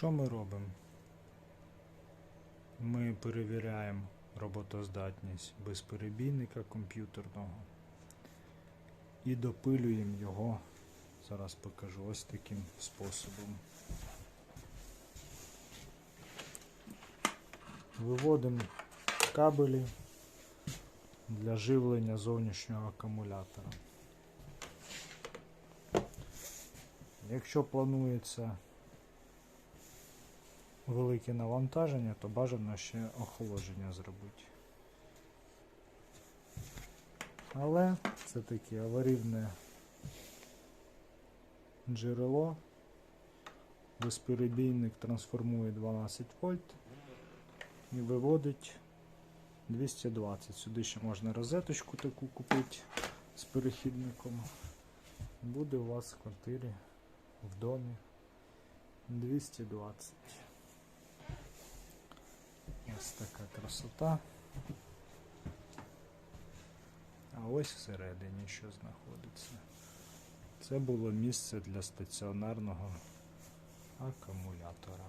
Що ми робимо? Ми перевіряємо роботоздатність безперебійника комп'ютерного і допилюємо його. Зараз покажу ось таким способом. Виводимо кабелі для живлення зовнішнього акумулятора. Якщо планується велике навантаження, то бажано ще охолодження зробити. Але це таке аварійне джерело. Безперебійник трансформує 12 вольт і виводить 220. Сюди ще можна розеточку таку купити з перехідником. Буде у вас в квартирі в домі 220. Ось така красота. А ось всередині що знаходиться. Це було місце для стаціонарного акумулятора.